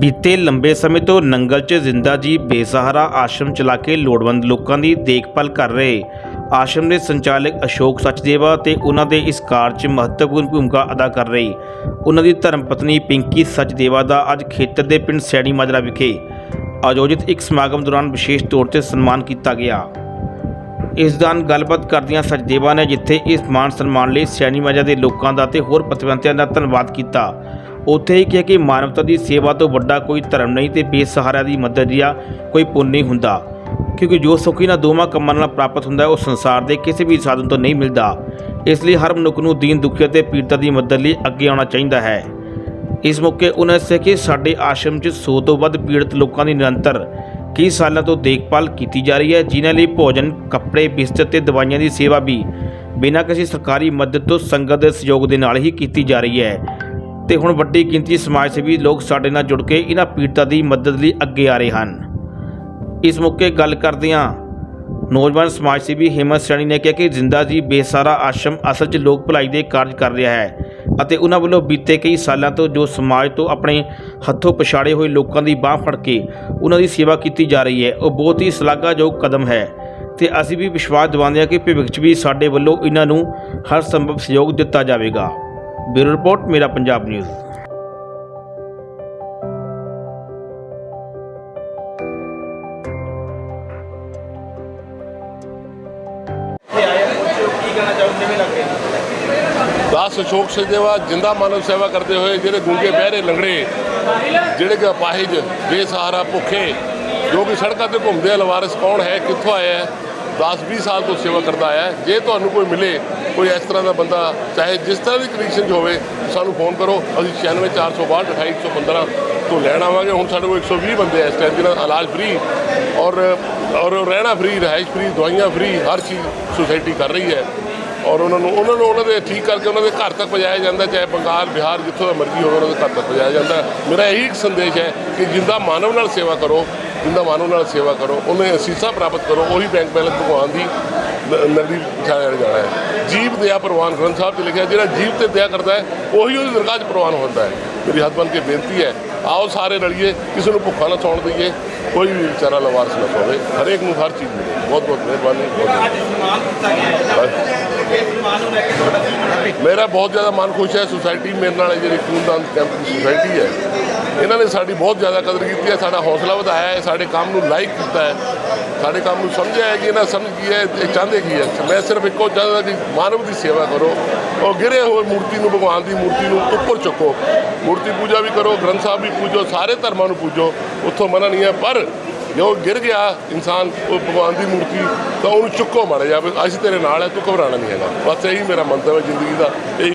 ਬੀਤੇ ਲੰਬੇ ਸਮੇਂ ਤੋਂ ਨੰਗਲ 'ਚ ਜ਼ਿੰਦਾ ਜੀ ਬੇਸਹਾਰਾ ਆਸ਼ਰਮ ਚਲਾ ਕੇ ਲੋੜਵੰਦ ਲੋਕਾਂ ਦੀ ਦੇਖਭਾਲ ਕਰ ਰਹੇ ਆਸ਼ਰਮ ਦੇ ਸੰਚਾਲਕ ਅਸ਼ੋਕ ਸੱਚਦੇਵਾ ਤੇ ਉਹਨਾਂ ਦੇ ਇਸ ਕਾਰਜ 'ਚ ਮਹੱਤਵਪੂਰਨ ਭੂਮਿਕਾ ਅਦਾ ਕਰ ਰਹੀ। ਉਹਨਾਂ ਦੀ ਧਰਮ ਪਤਨੀ ਪਿੰਕੀ ਸੱਚਦੇਵਾ ਦਾ ਅੱਜ ਖੇਤਰ ਦੇ ਪਿੰਡ ਸੈਣੀ ਮਾਜਰਾ ਵਿਖੇ ਆਯੋਜਿਤ ਇੱਕ ਸਮਾਗਮ ਦੌਰਾਨ ਵਿਸ਼ੇਸ਼ ਤੌਰ ਤੇ ਸਨਮਾਨ ਕੀਤਾ ਗਿਆ। ਇਸ ਦੌਰਾਨ ਗੱਲਬਾਤ ਕਰਦਿਆਂ ਸਚਦੇਵਾ ਨੇ ਜਿੱਥੇ ਇਸ ਮਾਨ ਸਨਮਾਨ ਲਈ ਸੈਣੀ ਮਾਜਰਾ ਦੇ ਲੋਕਾਂ ਦਾ ਤੇ ਹੋਰ ਪਤਵੰਤਿਆਂ ਦਾ ਧੰਨਵਾਦ ਕੀਤਾ। ਉੱਥੇ ਹੀ ਕਿਹਾ ਕਿ ਮਾਨਵਤਾ ਦੀ ਸੇਵਾ ਤੋਂ ਵੱਡਾ ਕੋਈ ਧਰਮ ਨਹੀਂ ਤੇ ਬੇਸਹਾਰਾ ਦੀ ਮਦਦ ਜਾਂ ਕੋਈ ਪੁੰਨ ਨਹੀਂ ਹੁੰਦਾ। ਕਿਉਂਕਿ ਜੋ ਸੁੱਖ ਇਹਨਾਂ ਦੋਵਾਂ ਕੰਮਾਂ ਨਾਲ ਪ੍ਰਾਪਤ ਹੁੰਦਾ ਹੈ, ਉਹ ਸੰਸਾਰ ਦੇ ਕਿਸੇ ਵੀ ਸਾਧਨ ਤੋਂ ਨਹੀਂ ਮਿਲਦਾ। ਇਸ ਲਈ ਹਰ ਮਨੁੱਖ ਨੂੰ ਦੀਨ ਦੁਖੀ ਅਤੇ ਪੀੜਤਾਂ ਦੀ ਮਦਦ ਲਈ ਅੱਗੇ ਆਉਣਾ ਚਾਹੀਦਾ ਹੈ। ਇਸ ਮੌਕੇ ਉਹਨਾਂ ਦੱਸਿਆ ਕਿ ਸਾਡੇ ਆਸ਼ਰਮ 'ਚ 100 ਤੋਂ ਵੱਧ ਪੀੜਤ ਲੋਕਾਂ ਦੀ ਨਿਰੰਤਰ ਕਈ ਸਾਲਾਂ ਤੋਂ ਦੇਖਭਾਲ ਕੀਤੀ ਜਾ ਰਹੀ ਹੈ, ਜਿਨ੍ਹਾਂ ਲਈ ਭੋਜਨ, ਕੱਪੜੇ, ਬਿਸਤਰ ਤੇ ਦਵਾਈਆਂ ਦੀ ਸੇਵਾ ਵੀ ਬਿਨਾਂ ਕਿਸੇ ਸਰਕਾਰੀ ਮਦਦ ਤੋਂ ਸੰਗਤ ਦੇ ਸਹਿਯੋਗ ਦੇ ਨਾਲ ਹੀ ਕੀਤੀ ਜਾ ਰਹੀ ਹੈ। ਤੇ ਹੁਣ ਵੱਡੀ ਗਿਣਤੀ ਸਮਾਜ ਸੇਵੀ ਲੋਕ ਸਾਡੇ ਨਾਲ ਜੁੜ ਕੇ ਇਹਨਾਂ ਪੀੜਤਾਂ ਦੀ ਮਦਦ ਲਈ ਅੱਗੇ ਆ ਰਹੇ ਹਨ। ਇਸ ਮੌਕੇ ਗੱਲ ਕਰਦਿਆਂ ਨੌਜਵਾਨ ਸਮਾਜ ਸੇਵੀ ਹਿੰਮਤ ਸੈਣੀ ਨੇ ਕਿਹਾ ਕਿ ਜ਼ਿੰਦਾ ਜੀ ਬੇਸਾਰਾ ਆਸ਼ਰਮ ਅਸਲ 'ਚ ਲੋਕ ਭਲਾਈ ਦੇ ਕਾਰਜ ਕਰ ਰਿਹਾ ਹੈ ਅਤੇ ਉਹਨਾਂ ਵੱਲੋਂ ਬੀਤੇ ਕਈ ਸਾਲਾਂ ਤੋਂ ਜੋ ਸਮਾਜ ਤੋਂ ਆਪਣੇ ਹੱਥੋਂ ਪਛਾੜੇ ਹੋਏ ਲੋਕਾਂ ਦੀ ਬਾਹ ਫੜ ਕੇ ਉਹਨਾਂ ਦੀ ਸੇਵਾ ਕੀਤੀ ਜਾ ਰਹੀ ਹੈ, ਉਹ ਬਹੁਤ ਹੀ ਸ਼ਲਾਘਾਯੋਗ ਕਦਮ ਹੈ ਤੇ ਅਸੀਂ ਵੀ ਵਿਸ਼ਵਾਸ ਦਿਵਾਉਂਦੇ ਹਾਂ ਕਿ ਭਵਿੱਖ 'ਚ ਵੀ ਸਾਡੇ ਵੱਲੋਂ ਇਹਨਾਂ ਨੂੰ ਹਰ ਸੰਭਵ ਸਹਿਯੋਗ ਦਿੱਤਾ ਜਾਵੇਗਾ। ਬਿਊਰੋ ਰਿਪੋਰਟ ਮੇਰਾ ਪੰਜਾਬ ਨਿਊਜ਼ ਦਾਸ ਅਸ਼ੋਕ ਸਚਦੇਵਾ ਜਿੰਦਾ ਮਾਨਵ ਸੇਵਾ ਕਰਦੇ ਹੋਏ ਜਿਹੜੇ ਗੂੰਗੇ ਬਹਿਰੇ ਲੰਗੜੇ ਜਿਹੜੇ ਕਿ ਅਪਾਹਿਜ ਬੇਸਹਾਰਾ ਭੁੱਖੇ ਜੋ ਕਿ ਸੜਕਾਂ ਤੇ ਘੁੰਮਦੇ ਆ ਲਵਾਰਸ ਕੌਣ ਹੈ ਕਿੱਥੋਂ ਆਇਆ ਹੈ 10 20 ਸਾਲ ਤੋਂ ਸੇਵਾ ਕਰਦਾ ਆਇਆ ਜੇ ਤੁਹਾਨੂੰ ਕੋਈ ਮਿਲੇ, ਕੋਈ ਇਸ ਤਰ੍ਹਾਂ ਦਾ ਬੰਦਾ ਚਾਹੇ ਜਿਸ ਤਰ੍ਹਾਂ ਦੀ ਕੰਡੀਸ਼ਨ 'ਚ ਹੋਵੇ, ਸਾਨੂੰ ਫੋਨ ਕਰੋ। ਅਸੀਂ 96462 28115 ਤੋਂ ਲੈਣ ਆਵਾਂਗੇ। ਹੁਣ ਸਾਡੇ ਕੋਲ 120 ਬੰਦੇ ਇਸ ਟਾਈਮ ਜਿਹਨਾਂ ਦਾ ਇਲਾਜ ਫ੍ਰੀ ਔਰ ਔਰ ਰਹਿਣਾ ਫ੍ਰੀ ਰਿਹਾਇਸ਼ ਫ੍ਰੀ ਦਵਾਈਆਂ ਫ੍ਰੀ ਹਰ ਚੀਜ਼ ਸੁਸਾਇਟੀ ਕਰ ਰਹੀ ਹੈ। ਔਰ ਉਹਨਾਂ ਨੂੰ ਉਹਨਾਂ ਨੂੰ ਉਹਨਾਂ ਦੇ ਠੀਕ ਕਰਕੇ ਉਹਨਾਂ ਦੇ ਘਰ ਤੱਕ ਪਹੁੰਚਾਇਆ ਜਾਂਦਾ ਚਾਹੇ ਬੰਗਾਲ, ਬਿਹਾਰ, ਜਿੱਥੋਂ ਦਾ ਮਰਜ਼ੀ ਹੋਵੇ, ਉਹਨਾਂ ਦੇ ਘਰ ਤੱਕ ਪਹੁੰਚਾਇਆ ਜਾਂਦਾ ਮੇਰਾ ਇਹੀ ਇੱਕ ਸੰਦੇਸ਼ ਹੈ ਕਿ ਜਿੰਦਾ ਮਾਨਵ ਨਾਲ ਸੇਵਾ ਕਰੋ ਜਿੰਦਾ ਮਾਨਵ ਨਾਲ ਸੇਵਾ ਕਰੋ ਉਹਨੇ ਅਸੀਸਾਂ ਪ੍ਰਾਪਤ ਕਰੋ ਉਹੀ ਬੈਂਕ ਬੈਲੈਂਸ ਭਗਵਾਨ ਦੀ ਨ- ਨਗਰੀ ਛਾਇਆ ਜਾਣਾ ਹੈ। ਜੀਵ ਦਇਆ ਪ੍ਰਵਾਨ ਗ੍ਰੰਥ ਸਾਹਿਬ 'ਚ ਲਿਖਿਆ ਜਿਹੜਾ ਜੀਵ ਤੇ ਦਇਆ ਕਰਦਾ ਹੈ ਉਹੀ ਉਹਦੀ ਦਰਗਾਹ 'ਚ ਪ੍ਰਵਾਨ ਹੁੰਦਾ ਹੈ। ਮੇਰੀ ਹੱਥ ਬੰਨ੍ਹ ਕੇ ਬੇਨਤੀ ਹੈ ਆਓ ਸਾਰੇ ਰਲੀਏ ਕਿਸੇ ਨੂੰ ਭੁੱਖਾ ਨਾ ਸੌਣ ਦਈਏ ਕੋਈ ਵੀ ਵਿਚਾਰਾ ਲਵਾਰਸ ਨਾ ਸੋਵੇ ਹਰੇਕ ਨੂੰ ਹਰ ਚੀਜ਼ ਮਿਲੇ। ਬਹੁਤ ਬਹੁਤ ਮਿਹਰਬਾਨੀ ਬਹੁਤ ਅੱਜ ਮੇਰਾ ਬਹੁਤ ਜ਼ਿਆਦਾ ਮਨ ਖੁਸ਼ ਹੈ ਸੁਸਾਇਟੀ ਮੇਰੇ ਨਾਲ ਇਹ ਜਿਹੜੀ ਖੂਨਦਾਨ ਕੈਂਪ ਦੀ ਸੁਸਾਇਟੀ ਹੈ। ਇਹਨਾਂ ਨੇ ਸਾਡੀ ਬਹੁਤ ਜ਼ਿਆਦਾ ਕਦਰ ਕੀਤੀ ਹੈ, ਸਾਡਾ ਹੌਸਲਾ ਵਧਾਇਆ ਹੈ, ਸਾਡੇ ਕੰਮ ਨੂੰ ਲਾਈਕ ਕੀਤਾ ਹੈ। ਸਾਡੇ ਕੰਮ ਨੂੰ ਸਮਝਿਆ ਹੈ ਕਿ ਇਹਨਾਂ ਸਮਝ ਕੀ ਹੈ, ਇਹ ਚਾਹੁੰਦੇ ਕੀ ਹੈ? ਮੈਂ ਸਿਰਫ ਇੱਕੋ ਚਾਹੁੰਦਾ ਕਿ ਮਾਨਵ ਦੀ ਸੇਵਾ ਕਰੋ, ਉਹ ਗਿਰੇ ਹੋਏ ਮੂਰਤੀ ਨੂੰ, ਭਗਵਾਨ ਦੀ ਮੂਰਤੀ ਨੂੰ ਉੱਪਰ ਚੁੱਕੋ। ਮੂਰਤੀ ਪੂਜਾ ਵੀ ਕਰੋ, ਗ੍ਰੰਥ ਸਾਹਿਬ ਵੀ ਪੂਜੋ, ਸਾਰੇ ਧਰਮਾਂ ਨੂੰ ਪੂਜੋ, ਉੱਥੋਂ ਮਨਾ ਨਹੀਂ ਹੈ, ਪਰ ਜੇ ਉਹ ਗਿਰ ਗਿਆ ਇਨਸਾਨ, ਉਹ ਭਗਵਾਨ ਦੀ ਮੂਰਤੀ, ਤਾਂ ਉਹਨੂੰ ਚੁੱਕੋ ਮਾਰਿਆ ਜਾਵੇ ਅਸੀਂ ਤੇਰੇ ਨਾਲ ਹੈ ਤੂੰ ਘਬਰਾਣਾ ਨਹੀਂ ਹੈਗਾ। ਬਸ ਇਹੀ ਮੇਰਾ ਮੰਤਵ ਹੈ ਜ਼ਿੰਦਗੀ ਦਾ। ਇਹੀ